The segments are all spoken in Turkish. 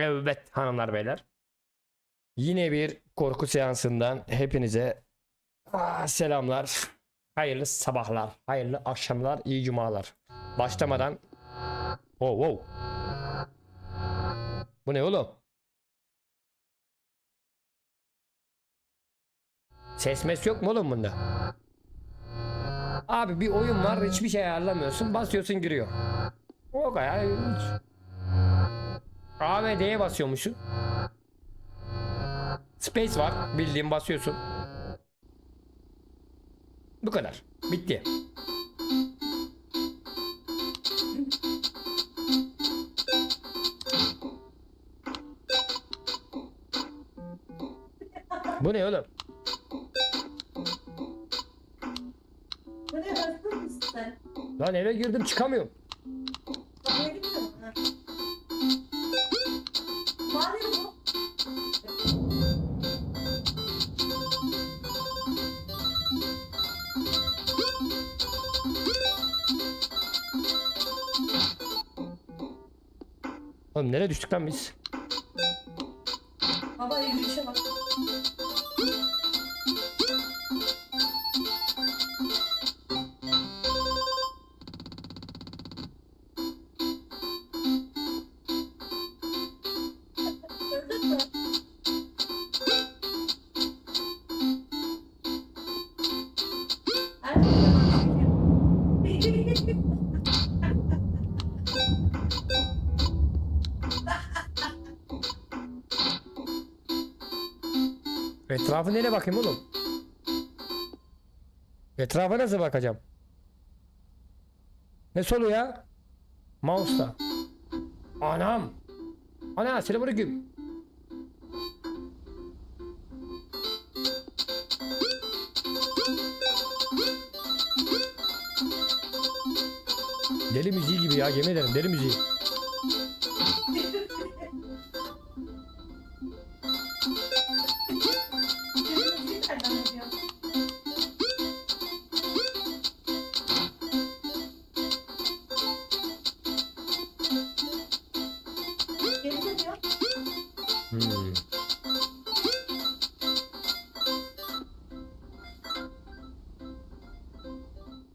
Evet hanımlar beyler. Yine bir korku seansından hepinize ah, selamlar. Hayırlı sabahlar, hayırlı akşamlar, iyi cumalar. Başlamadan Oh wow. Bu ne oğlum? Ses mes yok mu oğlum bunda? Abi bir oyun var hiçbir şey ayarlamıyorsun basıyorsun giriyor. O kadar. A ve D'ye basıyormuşsun. Space var bildiğin basıyorsun. Bu kadar. Bitti. Bu ne oğlum? Lan eve girdim çıkamıyorum. Oğlum nereye düştük lan biz? Baba yürüyüşe bak. Etrafı nereye bakayım oğlum? Etrafa nasıl bakacağım? Ne solu ya? Mouse'da. Anam. Ana selamünaleyküm. Deli müziği gibi ya yemin ederim deli müziği. Nereden dönüyor. Hmm.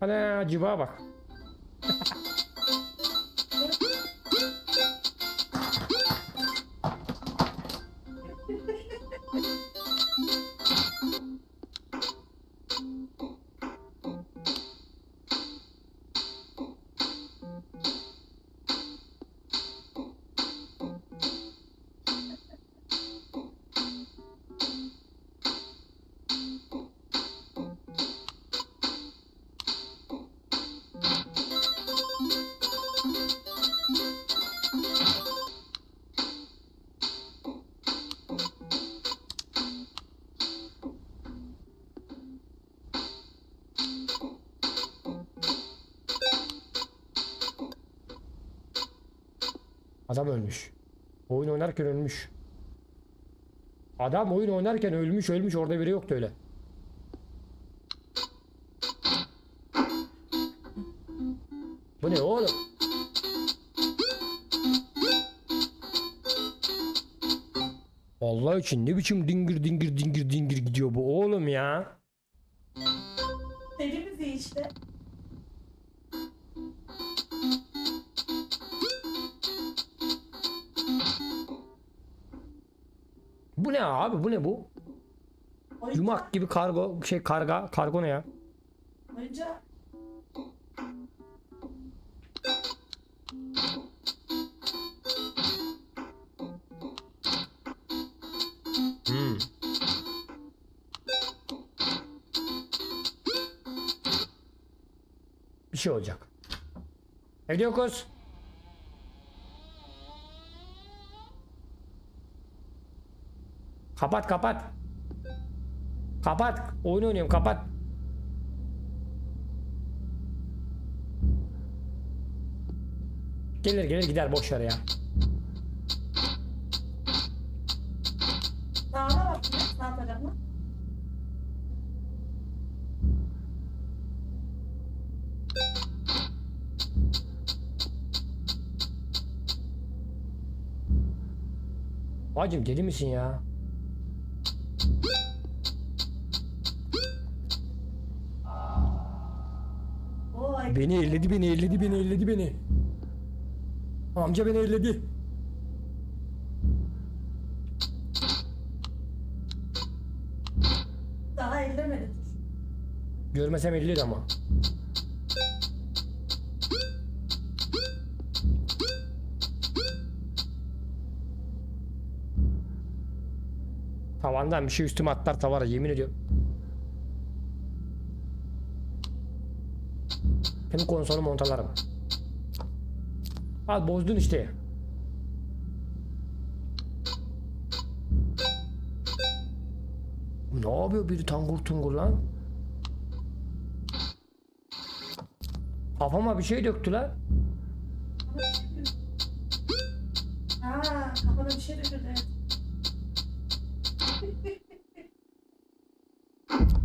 Ana acıba bak. Adam ölmüş. Oyun oynarken ölmüş. Adam oyun oynarken ölmüş ölmüş orada biri yoktu öyle. Bu ne oğlum? Allah için ne biçim dingir dingir dingir dingir gidiyor bu oğlum ya. Deli müziği işte. Bu ne abi bu ne bu? Oyuncak. Yumak gibi kargo şey karga kargo ne ya? Oyuncak. Hmm. Bir şey olacak. Ne diyor kız? Kapat kapat. Kapat. Oyun oynuyorum kapat. Gelir gelir gider boş ver ya. Sağına bak. Sağ tarafına. Bacım deli misin ya? Beni elledi beni elledi beni elledi beni. Amca beni elledi. Daha ellemedi. Görmesem elledi ama. Tavandan bir şey üstüme atlar tavara yemin ediyorum. Hem konsolu montalarım. Al bozdun işte. Ne yapıyor biri tangur tungur lan? Kafama bir şey döktü lan. Aa, kafana bir şey evet.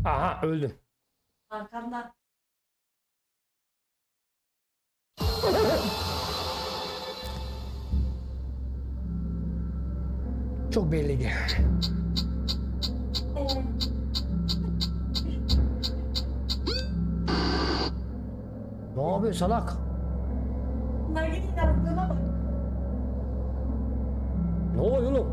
Aha öldüm. Arkamda. Çok belliydi. Ne yapıyor salak? Nagi'nin yazdığına bak. Ne oluyor oğlum?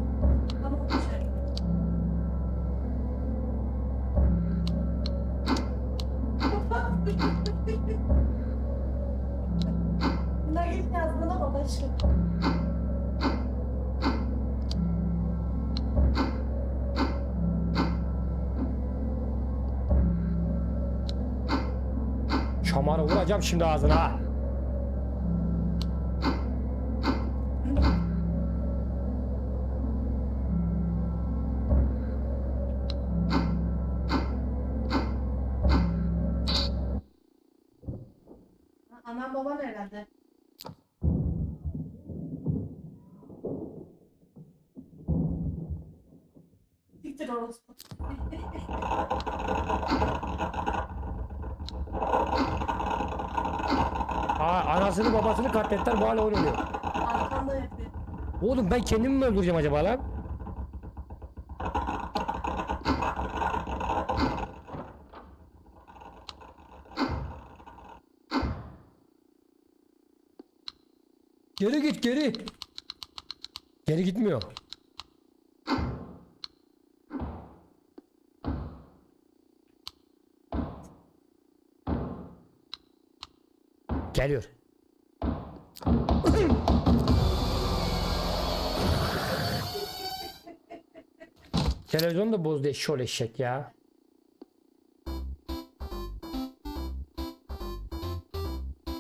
Nagi'nin yazdığına bak aşkım. Vuracağım şimdi ağzına. ha. Anam baban herhalde. Siktir orospu. Aa, anasını babasını katlettiler bu hala oynuyor. Arkanda yapıyor. Oğlum ben kendimi mi öldüreceğim acaba lan? Geri git geri. Geri gitmiyor. Geliyor. Televizyon da bozdu eşşol eşek ya.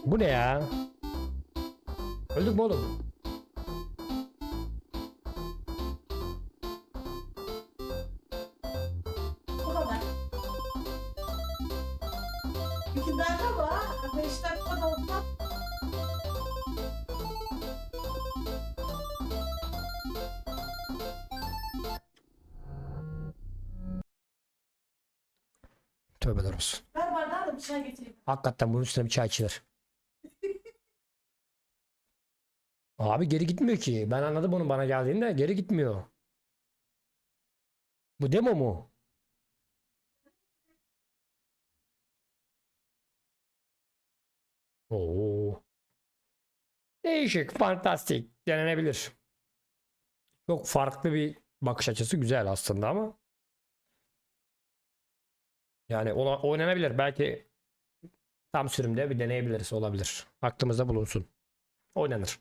Bu ne ya? Öldük mü oğlum? Bu kadar. İki dakika mı? 5 dakika doldu. Tövbeler olsun. Ver bardağı da bir çay getireyim. Hakikaten bunun üstüne bir çay içilir. Abi geri gitmiyor ki. Ben anladım onun bana geldiğinde geri gitmiyor. Bu demo mu? Oo. Değişik, fantastik, denenebilir. Çok farklı bir bakış açısı güzel aslında ama yani ona oynanabilir. Belki tam sürümde bir deneyebiliriz olabilir. Aklımızda bulunsun. Oynanır.